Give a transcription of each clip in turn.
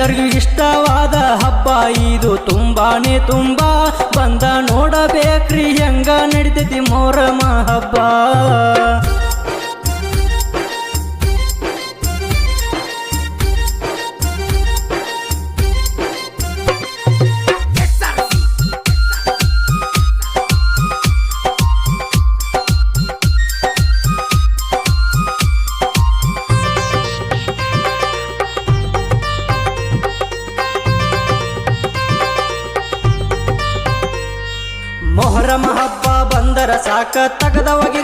ಎಲ್ಲರಿಗೂ ಇಷ್ಟವಾದ ಹಬ್ಬ ಇದು. ತುಂಬಾನೇ ತುಂಬಾ ಬಂದ ನೋಡಬೇಕ್ರಿ ಹೆಂಗ ನಡಿತೈತಿ ಮೋರಮ ಹಬ್ಬ.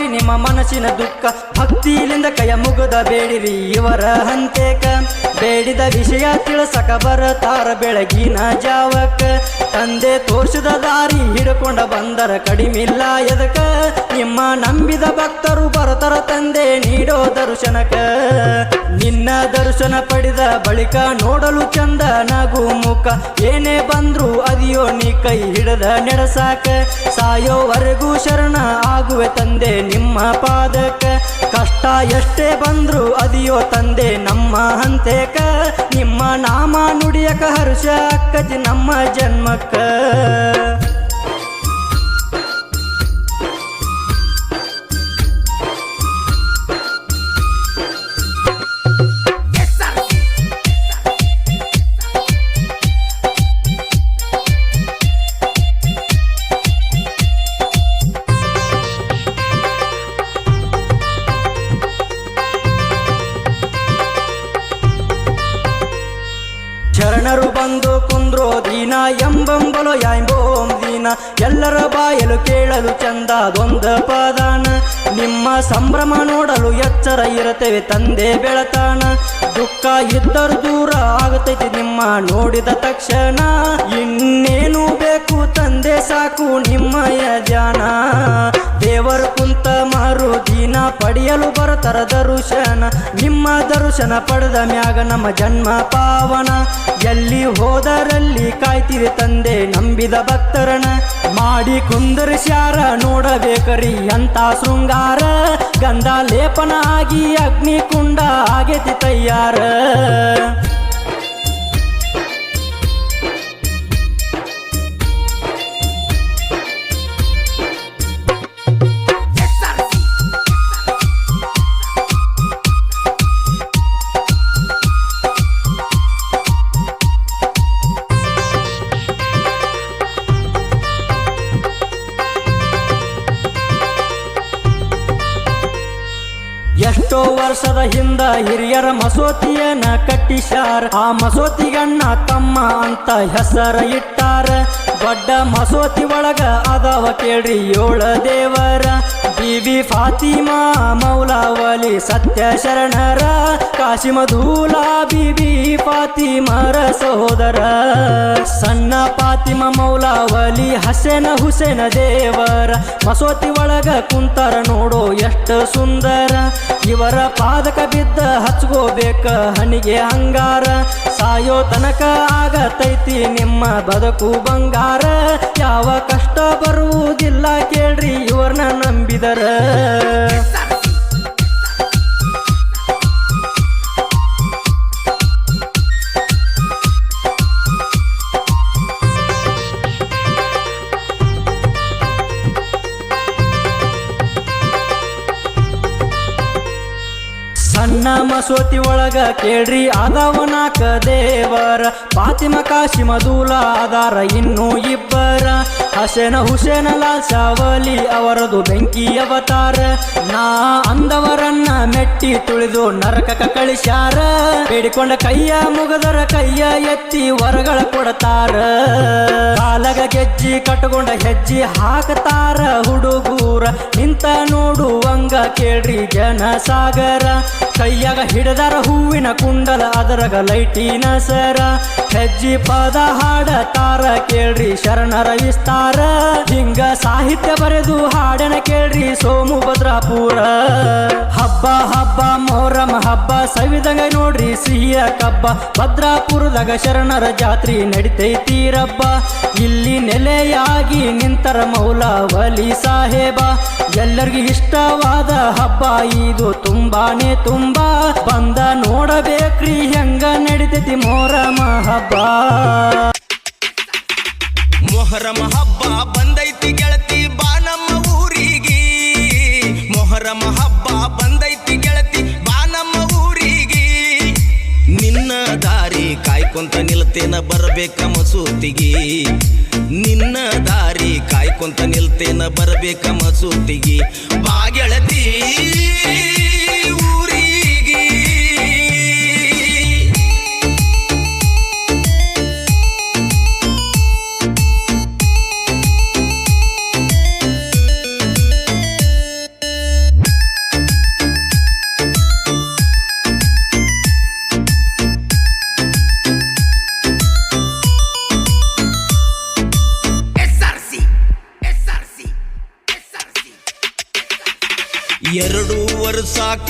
ತಗದವಗಿರಿ ನಿಮ್ಮ ಮನಸ್ಸಿನ ದುಃಖ ಭಕ್ತಿಯಿಂದ ಕೈಯ ಮುಗದ ಬೇಡಿರಿ. ಇವರ ಹಂತೇಕ ಬೇಡಿದ ವಿಷಯ ತಿಳಸಕ ಬರತಾರ ಬೆಳಗಿನ ಜಾವಕ್ಕ ತಂದೆ ತೋರಿಸಿದ ದಾರಿ ಹಿಡ್ಕೊಂಡ ಬಂದರ ಕಡಿಮಿಲ್ಲ ಎದಕ. ನಿಮ್ಮ ನಂಬಿದ ಭಕ್ತರು ಬರತರ ತಂದೆ ನೀಡೋ ದರ್ಶನಕ. ನಿನ್ನ ದರ್ಶನ ಪಡೆದ ಬಳಿಕ ನೋಡಲು ಚಂದ ನಗು ಮುಖ ಏನೇ ಬಂದ್ರು ಅದಿಯೋ ನೀ ಕೈ ಹಿಡದ ನೆಡಸಾಕ. ಸಾಯೋವರೆಗೂ ಶರಣ ಆಗುವೆ ತಂದೆ ನಿಮ್ಮ ಪಾದಕ. ಕಷ್ಟ ಎಷ್ಟೇ ಬಂದ್ರು ಅದಿಯೋ ತಂದೆ ನಮ್ಮ ಹಂತೇಕ. ನಿಮ್ಮ ನಾಮ ನುಡಿಯಕ ಹರ್ಷ ಅಕ್ಕಜಿ ನಮ್ಮ ಜನ್ಮಕ್ಕ. ಸಂಭ್ರಮ ನೋಡಲು ಎಚ್ಚರ ಇರುತ್ತೇವೆ ತಂದೆ ಬೆಳತಾಣ. ದುಃಖ ಇದ್ದರು ದೂರ ಆಗತೈತಿ ನಿಮ್ಮ ನೋಡಿದ ತಕ್ಷಣ. ಇನ್ನೇನು ಬೇಕು ತಂದೆ ಸಾಕು ನಿಮ್ಮಯ ಧ್ಯಾನ ದೇವರು ಕುಂತ ಮಾರು ದಿನ ಪಡೆಯಲು ಬರತರ ದರ್ಶನ ನಿಮ್ಮ ದರ್ಶನ ಪಡೆದ ಮ್ಯಾಗ ನಮ್ಮ ಜನ್ಮ ಪಾವನ. ಎಲ್ಲಿ ಹೋದರಲ್ಲಿ ಕಾಯ್ತಿರಿ ತಂದೆ ನಂಬಿದ ಭಕ್ತರನ ಮಾಡಿ ಕುಂದರ್ಸ್ಯಾರ ನೋಡಬೇಕರಿ ಅಂತ ಶೃಂಗಾರ. ಗಂಧ ಲೇಪನ ಆಗಿ ಅಗ್ನಿ ಕುಂಡ ಆಗೇತಿ ತಯ್ಯಾರ ಹಿರಿಯರ ಮಸೂತಿಯನ್ನ ಕಟ್ಟಿಸ್ಯಾರ ಆ ಮಸೂತಿಗಣ್ಣ ತಮ್ಮ ಅಂತ ಹೆಸರ ಇಟ್ಟಾರ. ದೊಡ್ಡ ಮಸೂತಿ ಒಳಗ ಅದಾವ ಕೇಳ್ರಿ ಏಳ ದೇವರ. ಫಾತಿಮಾ ಮೌಲಾವಲಿ ಸತ್ಯ ಶರಣರ ಕಾಶಿಮಧೂಲ ಬಿಬಿ ಫಾತಿಮರ ಸಹೋದರ. ಸಣ್ಣ ಫಾತಿಮ ಮೌಲಾವಲಿ ಹಸೇನ ಹುಸೇನ ದೇವರ, ಮಸೋತಿ ಒಳಗ ಕುಂತರ ನೋಡೋ ಎಷ್ಟು ಸುಂದರ. ಇವರ ಪಾದಕ ಬಿದ್ದ ಹಚ್ಕೋಬೇಕ ಹನಿಗೆ ಹಂಗಾರ. ಸಾಯೋ ತನಕ ಆಗತೈತಿ ನಿಮ್ಮ ಬದುಕು ಬಂಗಾರ. ಯಾವ ಕಷ್ಟ ಬರುವುದಿಲ್ಲ ಕೇಳ್ರಿ ಇವ್ರನ್ನ ನಂಬಿದರ. ಸಣ್ಣ ಮಸೂತಿ ಒಳಗ ಕೇಳ್ರಿ ಆದವನಾಕ ದೇವರ ಪಾತಿಮ ಕಾಶಿ ಮಧುಲಾದಾರ ಇನ್ನೂ ಇಬ್ಬರ. ಹಸೇನ ಹುಸೇನ ಲಾಲ್ ಸಾವಲಿ ಅವರದು ಬೆಂಕಿ ಅವತಾರ. ನಾ ಅಂದವರನ್ನ ಮೆಟ್ಟಿ ತುಳಿದು ನರಕ ಕಳಿಸ್ಯಾರ. ಬೇಡಿಕೊಂಡ ಕೈಯ ಮುಗದರ ಕೈಯ ಎತ್ತಿ ವರಗಳ ಕೊಡತಾರ. ಕಾಲಗ ಗೆಜ್ಜಿ ಕಟ್ಟಕೊಂಡ ಹೆಜ್ಜಿ ಹಾಕತಾರ ಹುಡುಗೂರ. ನಿಂತ ನೋಡುವಂಗ ಕೇಳ್ರಿ ಜನ ಸಾಗರ ಕೈಯಾಗ ಹಿಡದರ ಹೂವಿನ ಕುಂಡಲ, ಅದರಗ ಲೈಟಿನ ಸರ. ಹೆಜ್ಜಿ ಪದ ಹಾಡತಾರ ಕೇಳ್ರಿ ಶರಣರ ವಿಸ್ತಾರ. ಹಿಂಗ ಸಾಹಿತ್ಯ ಬರೆದು ಹಾಡನ ಕೇಳ್ರಿ ಸೋಮು ಭದ್ರಾಪುರ ಹಬ್ಬ ಹಬ್ಬ, ಮೊಹರಂ, ಹಬ್ಬ, ಸವಿದಂಗ ನೋಡ್ರಿ ಸಿಹಿಯ ಕಬ್ಬ. ಭದ್ರಾಪುರದಾಗ ಶರಣರ ಜಾತ್ರಿ ನಡಿತೈತಿ ರಬ್ಬ ಇಲ್ಲಿ ನೆಲೆಯಾಗಿ ನಿಂತರ ಮೌಲವಲಿ ಸಾಹೇಬ. ಎಲ್ಲರಿಗೂ ಇಷ್ಟವಾದ ಹಬ್ಬ ಇದು ತುಂಬಾನೇ ತುಂಬಾ. ಬಂದ ನೋಡಬೇಕ್ರಿ ಹೆಂಗ ನಡಿತೈತಿ ಮೊಹರಂ ಹಬ್ಬ. ಮೊಹರಮ ಹಬ್ಬ ಬಂದೈತಿ ಗೆಳತಿ, ಬಾ ನಮ್ಮ ಊರಿಗೆ. ಮೊಹರಮ ಹಬ್ಬ ಬಂದೈತಿ ಗೆಳತಿ, ಬಾ ನಮ್ಮ ಊರಿಗೆ. ನಿನ್ನ ದಾರಿ ಕಾಯ್ಕೊಂತ ನಿಲ್ತೇನ ಬರಬೇಕ ಮಸೂತಿಗೆ. ನಿನ್ನ ದಾರಿ ಕಾಯ್ಕೊಂತ ನಿಲ್ತೇನ ಬರಬೇಕ ಮಸೂತಿಗೆ. ಬಾ ಗೆಳತಿ.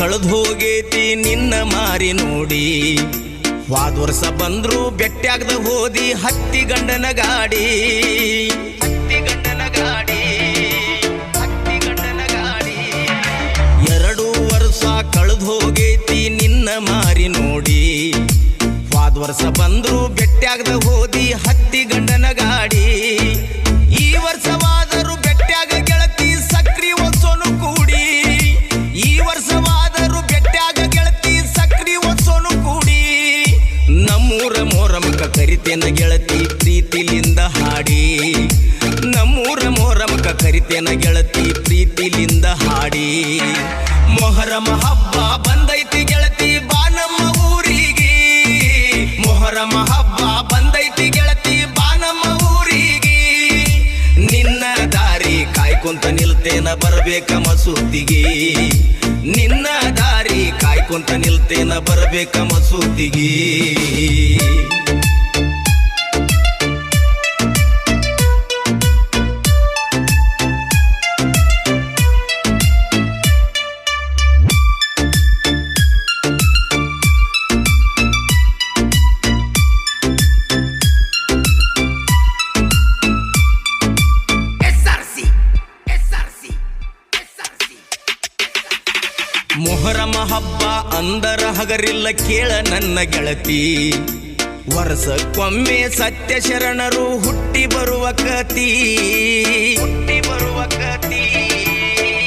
ವರ್ಷ ಕಳೆದು ಹೋಗೈತಿ ನಿನ್ನ ಮಾರಿ ನೋಡಿ. ವಾದ ವರ್ಷ ಬಂದ್ರು ಬೆಟ್ಟಾಗ್ದ ಹೋದಿ ಹತ್ತಿ ಗಂಡನ ಗಾಡಿ. ಹತ್ತಿ ಗಂಡನ ಗಾಡಿ. ಹತ್ತಿ ಗಂಡನ ಗಾಡಿ. ಎರಡು ವರ್ಷ ಕಳೆದು ಹೋಗೈತಿ ನಿನ್ನ ಮಾರಿ ನೋಡಿ. ವಾದ ವರ್ಷ ಬಂದ್ರು ಬೆಟ್ಟಾಗ್ದ ಹೋದಿ ಹತ್ತಿ ಗಂಡನ ಗಾಡಿ. ಕರಿತೇನ ಗೆಳತಿ ಪ್ರೀತಿಲಿಂದ ಹಾಡಿ. ಮೊಹರಮ ಹಬ್ಬ ಬಂದೈತಿ ಗೆಳತಿ ಬಾ ನಮ್ಮ ಊರಿಗೆ. ಮೊಹರಮ ಹಬ್ಬ ಬಂದೈತಿ ಗೆಳತಿ ಬಾ ನಮ್ಮ ಊರಿಗೆ. ನಿನ್ನ ದಾರಿ ಕಾಯ್ಕೊಂತ ನಿಲ್ತೇನ ಬರಬೇಕ ಮಸೂದಿಗೆ. ನಿನ್ನ ದಾರಿ ಕಾಯ್ಕೊಂತ ನಿಲ್ತೇನ ಬರಬೇಕ ಮಸೂತಿಗೆ ಮೊಹರಮ ಹಬ್ಬ ಅಂದರ ಹಗರಿಲ್ಲ ಕೇಳ ನನ್ನ ಗೆಳತಿ. ವರ್ಷಕ್ಕೊಮ್ಮೆ ಸತ್ಯ ಶರಣರು ಹುಟ್ಟಿ ಬರುವ ಕತಿ. ಹುಟ್ಟಿ ಬರುವ ಕತಿ.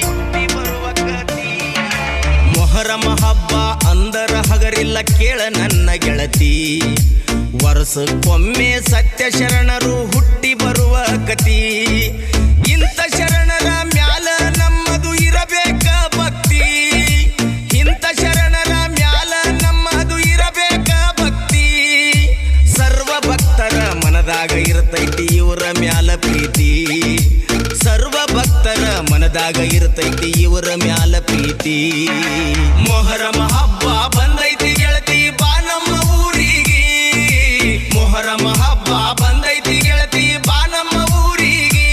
ಹುಟ್ಟಿ ಬರುವ ಕತಿ. ಮೊಹರಮ ಹಬ್ಬ ಅಂದರ ಹಗರಿಲ್ಲ ಕೇಳ ನನ್ನ ಗೆಳತಿ. ವರ್ಷಕ್ಕೊಮ್ಮೆ ಸತ್ಯ ಶರಣರು ಹುಟ್ಟಿ ಬರುವ ಕತಿ. ಇಂಥ ಶರಣರ ಮನದಾಗ ಇರತೈತಿ, ಇವರ ಮ್ಯಾಲ ಪ್ರೀತಿ. ಸರ್ವ ಭಕ್ತರ ಮನದಾಗ ಇರತೈತಿ, ಇವರ ಮ್ಯಾಲ ಪ್ರೀತಿ. ಮೊಹರ ಹಬ್ಬ ಬಂದೈತಿ ಗೆಳತಿ, ಬಾ ನಮ್ಮ ಊರಿಗೆ. ಮೊಹರ ಹಬ್ಬ ಬಂದೈತಿ ಗೆಳತಿ, ಬಾ ನಮ್ಮ ಊರಿಗೆ.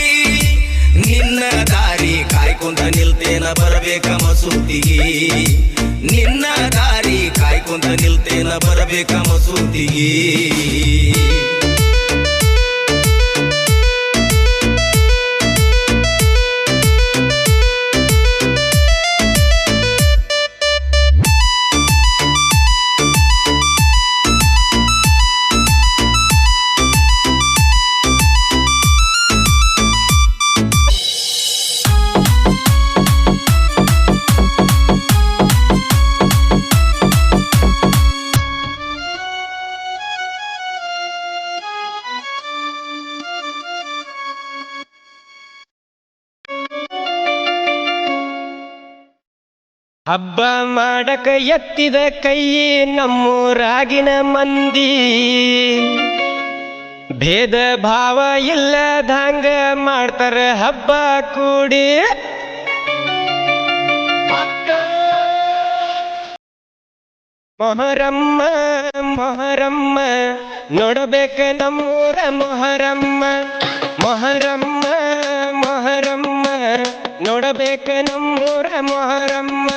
ನಿನ್ನ ದಾರಿ ಕಾಯ್ಕೊಂತ ನಿಲ್ತೇನ ಬರಬೇಕ ಮಸೂತಿಗೆ. ನಿನ್ನ ದಾರಿ ಕಾಯ್ಕೊಂತ ನಿಲ್ತೇನ ಬರಬೇಕ ಮಸೂತಿಗೆ. ಹಬ್ಬ ಮಾಡಕ ಎತ್ತಿದ ಕೈ ನಮ್ಮೂರಾಗಿನ ಮಂದಿ. ಭೇದ ಭಾವ ಇಲ್ಲದಂಗ ಮಾಡ್ತಾರ ಹಬ್ಬ ಕೂಡಿ. ಮೊಹರಮ್ಮ ಮೊಹರಮ್ಮ, ನೋಡಬೇಕ ನಮ್ಮೂರ ಮೊಹರಮ್ಮ. ಮೊಹರಮ್ಮ ನೋಡಬೇಕ ನಮ್ಮೂರ ಮೊಹರಮ್ಮ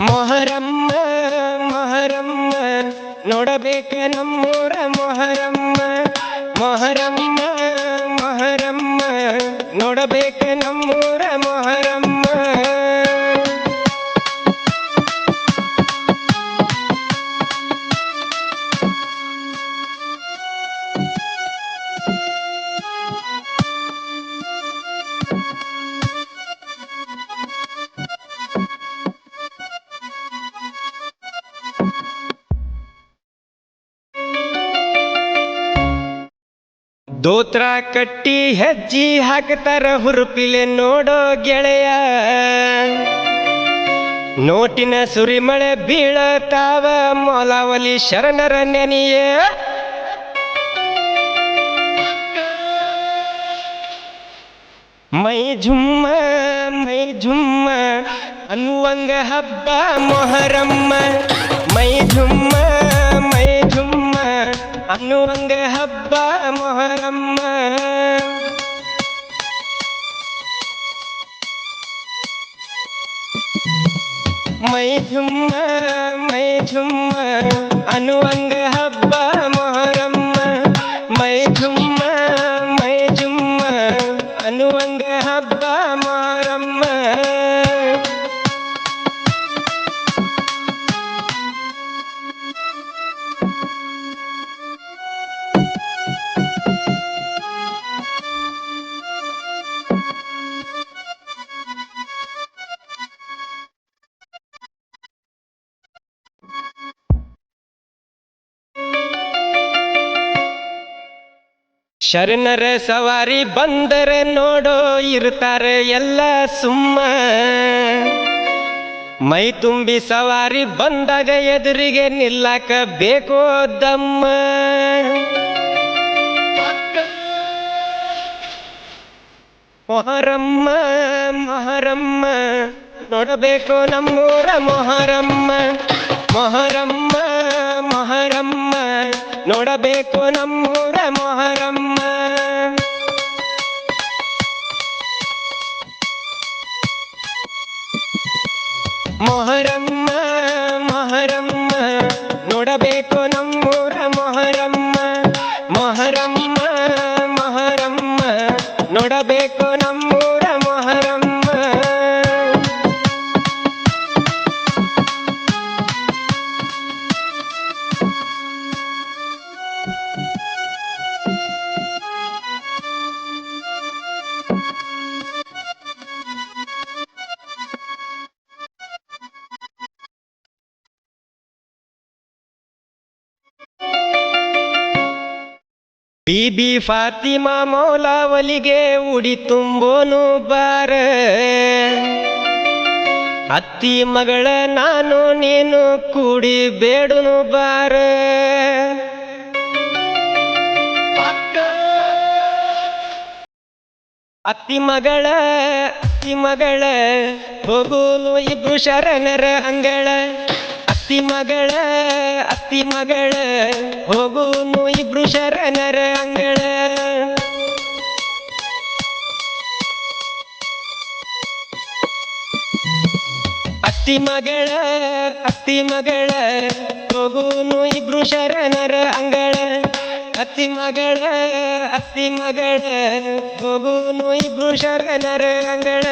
ಮೊಹರಮ್ಮ ಮೊಹರಮ್ಮ ನೋಡಬೇಕ ನಮ್ಮೂರ ಮೊಹರಮ್ಮ ಮೊಹರಮ್ಮ ಮೊಹರಮ್ಮ ನೋಡಬೇಕ ನಮ್ಮೂರ ದೋತ್ರ ಕಟ್ಟಿ ಹೆಜ್ಜಿ ಹಾಕ್ತಾರ ಹುರುಪಿಲೆ ನೋಡೋ ಗೆಳೆಯ. ನೋಟಿನ ಸುರಿಮಳೆ ಬೀಳತಾವ ಮೊಲಾವಲಿ ಶರಣರ ನೆನೆಯ. ಮೈ ಜುಮ್ಮ ಮೈ ಜುಮ್ಮ, ಅನ್ನುವಂಗ ಹಬ್ಬ ಮೊಹರಮ್ಮ. ಮೈ ಜುಮ್ಮ ಅನ್ನುವಂಗ ಹಬ್ಬ ಮೊಹರಮ್ಮ. ಮೈ ಜುಮ್ಮ ಮೈ ಜುಮ್ಮ ಅನ್ನುವಂಗ ಹಬ್ಬ ಶರಣರ ಸವಾರಿ ಬಂದರೆ ನೋಡೋ ಇರ್ತಾರೆ ಎಲ್ಲ ಸುಮ್ಮ. ಮೈ ತುಂಬಿ ಸವಾರಿ ಬಂದಾಗ ಎದುರಿಗೆ ನಿಲ್ಲಕ ಬೇಕೋ ದಮ್ಮ. ಮೊಹರಮ್ಮ ಮೊಹರಮ್ಮ, ನೋಡಬೇಕು ನಮ್ಮೂರ ಮೊಹರಮ್ಮ. ಮೊಹರಮ್ಮ ಮೊಹರಮ್ಮ, ನೋಡಬೇಕು ನಮ್ಮೂರ ಮೊಹರಮ್ಮ ಮೊಹರಮ್ಮ ನೋಡಬೇಕು ಬೀಬಿ ಫಾತಿಮಾ ಮೌಲಾವಲಿಗೆ ಉಡಿ ತುಂಬೋನು ಬಾರ. ಅತ್ತಿ ಮಗಳ ನಾನು ನೀನು ಕೂಡಿ ಬೇಡುನು ಬಾರ. ಅತ್ತಿ ಮಗಳ ಅತ್ತಿ ಮಗಳ ಹೋಗುಲು ಇಬ್ರು ಶರಣರ ಅಂಗಳ. ಅತ್ತಿ ಮಗಳ ಅತ್ತಿ ಮಗಳ, ಹೋಗುನು ಇಬ್ರು ಶರಣರ ಅಂಗಳ. ಅತ್ತಿ ಮಗಳ ಅತ್ತಿ ಮಗಳ, ಹೋಗುನು ಇಬ್ರು ಶರಣರ ಅಂಗಳ. ಅತ್ತಿ ಮಗಳ ಅತ್ತಿ ಮಗಳ, ಹೋಗುನು ಇಬ್ರು ಶರಣರ ಅಂಗಳ.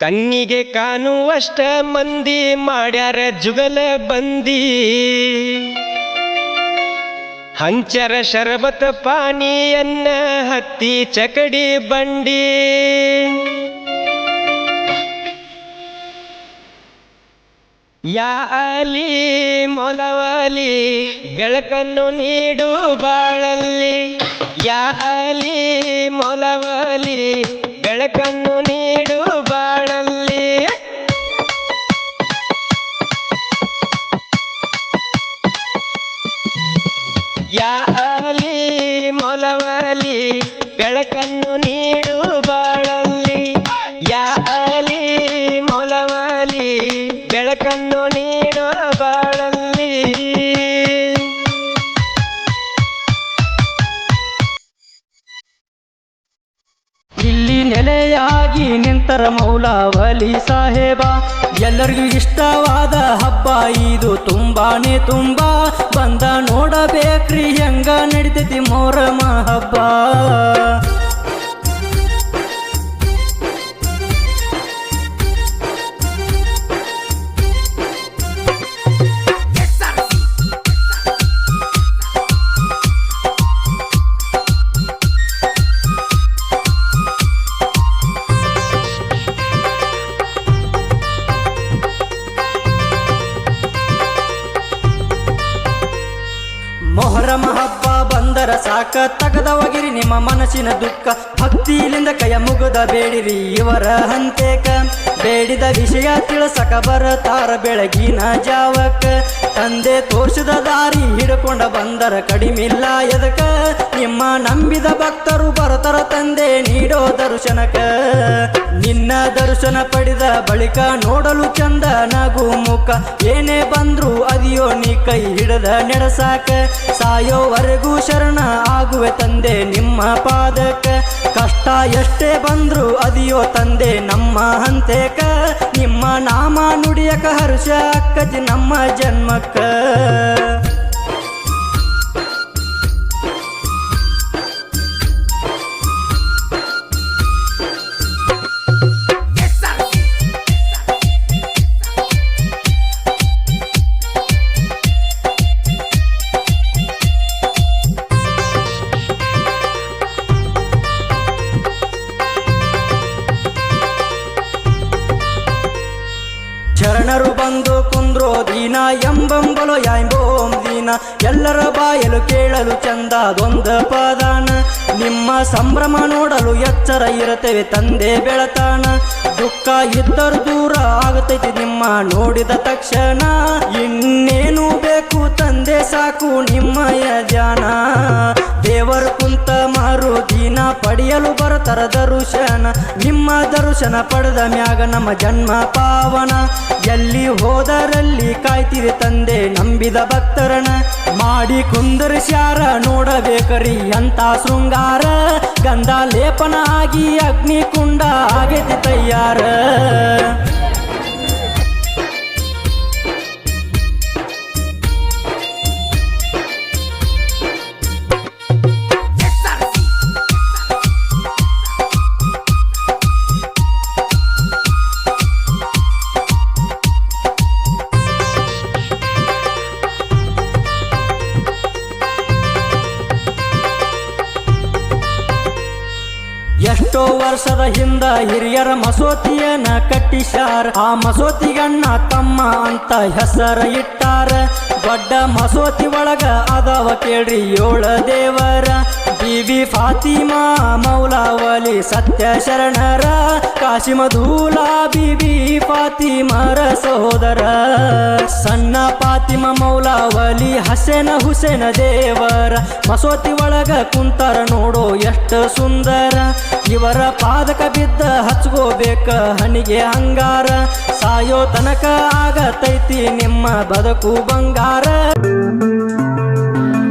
ಕಣ್ಣಿಗೆ ಕಾಣುವಷ್ಟ ಮಂದಿ ಮಾಡ್ಯಾರ ಜುಗಲ ಬಂದಿ. ಹಂಚರ ಶರಬತ ಪಾನಿಯನ್ನ ಹತ್ತಿ ಚಕಡಿ ಬಂಡಿ. ಯಾ ಅಲಿ ಮೊಲವಲಿ ಬೆಳಕನ್ನು ನೀಡು ಬಾಳಲ್ಲಿ. ಯಾ ಅಲಿ ಮೊಲವಲಿ ಬೆಳಕನ್ನು ನೀಡು ಯಾ ಅಲಿ ಮೊಲವಲಿ, ಬೆಳಕನ್ನು ನೀಡು ಬಾಳಲ್ಲಿ. ಯಾಲಿ ಮೊಲವಲಿ, ಬೆಳಕನ್ನು ನೀಡು ಬಾಳಲ್ಲಿ. ಇಲ್ಲಿ ನೆಲೆಯಾಗಿ ನಿಂತರ ಮೌಲಾವಲಿ ಸಾಹೇಬ. ಎಲ್ಲರಿಗೂ ಇಷ್ಟವಾದ ಹಬ್ಬ ಇದು. ತುಂಬಾನೇ ತುಂಬಾ ಬಂದ ನೋಡಬೇಕ್ರಿ ಹೆಂಗ ನಡಿತೈತಿ ಮೋರಮ ಹಬ್ಬ. ಬೇಡಿರಿ ಇವರ ಹಂತೇಕ. ಬೇಡಿದ ವಿಷಯ ತಿಳಿಸಕ ಬರತಾರ ಬೆಳಗಿನ ಜಾವಕ್ಕ ತಂದೆ ತೋರಿಸಿದ ದಾರಿ ಹಿಡ್ಕೊಂಡ ಬಂದರ ಕಡಿಮಿಲ್ಲ ಎದಕ. ನಿಮ್ಮ ನಂಬಿದ ಭಕ್ತರು ಬರತರ ತಂದೆ ನೀಡೋ ದರ್ಶನಕ. ನಿನ್ನ ದರ್ಶನ ಪಡೆದ ಬಳಿಕ ನೋಡಲು ಚಂದ ನಗು ಮುಖ. ಏನೇ ಬಂದ್ರು ಅದಿಯೋ ನೀ ಕೈ ಹಿಡದ ನೆಡಸಾಕ. ಸಾಯೋವರೆಗೂ ಶರಣ ಆಗುವೆ ತಂದೆ ನಿಮ್ಮ ಪಾದಕ. ಕಷ್ಟ ಎಷ್ಟೇ ಬಂದ್ರು ಅದಿಯೋ ತಂದೆ ನಮ್ಮ ಹಂತೇಕ. ನಿಮ್ಮ ನಾಮ ನುಡಿಯಕ ಹರ್ಷ ಅಕ್ಕತಿ ನಮ್ಮ ಜನ್ಮಕ್ಕ. ಇರುತ್ತೇವೆ ತಂದೆ ಬೆಳತಾನ. ದುಃಖ ಇದ್ದರು ದೂರ ಆಗತೈತಿ ನಿಮ್ಮ ನೋಡಿದ ತಕ್ಷಣ. ಇನ್ನೇನು ಬೇಕು ತಂದೆ ಸಾಕು ನಿಮ್ಮಯ ಜಾನ ದೇವರು ಕುಂತ ಮಾರು ದಿನ ಪಡೆಯಲು ಬರತರ ದರ್ಶನ. ನಿಮ್ಮ ದರ್ಶನ ಪಡೆದ ಮ್ಯಾಗ ನಮ್ಮ ಜನ್ಮ ಪಾವನ. ಎಲ್ಲಿ ಹೋದರಲ್ಲಿ ಕಾಯ್ತಿರಿ ತಂದೆ ನಂಬಿದ ಭಕ್ತರನ ಮಾಡಿ ಕುಂದರ್ಸ್ಯಾರ ನೋಡಬೇಕರಿ ಅಂತ ಶೃಂಗಾರ. ಗಂಧ ಲೇಪನ ಆಗಿ ಅಗ್ನಿ ಕುಂಡ ಆಗೈತಿ ತಯ್ಯಾರ ಹಿರಿಯರ ಮಸೂತಿಯನ್ನ ಕಟ್ಟಿಸ್ಯಾರ. ಆ ಮಸೂತಿಗಣ್ಣ ತಮ್ಮ ಅಂತ ಹೆಸರ ಇಟ್ಟಾರ. ದೊಡ್ಡ ಮಸೋತಿ ಒಳಗ ಅದಾವ ಕೇಳ್ರಿ ಏಳ ದೇವರ. ಬಿಬಿ ಫಾತಿಮಾ ಮೌಲಾವಲಿ ಸತ್ಯ ಶರಣರ ಕಾಶಿಮಧೂಲ ಬಿಬಿ ಫಾತಿಮರ ಸಹೋದರ, ಸಣ್ಣ ಫಾತಿಮ ಮೌಲಾವಲಿ, ಹಸೇನ ಹುಸೇನ ದೇವರ, ಮಸೋತಿ ಒಳಗ ಕುಂತಾರ ನೋಡೋ ಎಷ್ಟು ಸುಂದರ. ಇವರ ಪಾದಕ ಬಿದ್ದ ಹಚ್ಕೋಬೇಕ ಹನಿಗೆ ಹಂಗಾರ. ಸಾಯೋ ತನಕ ಆಗತೈತಿ ನಿಮ್ಮ ಬದುಕು ಬಂಗಾರ.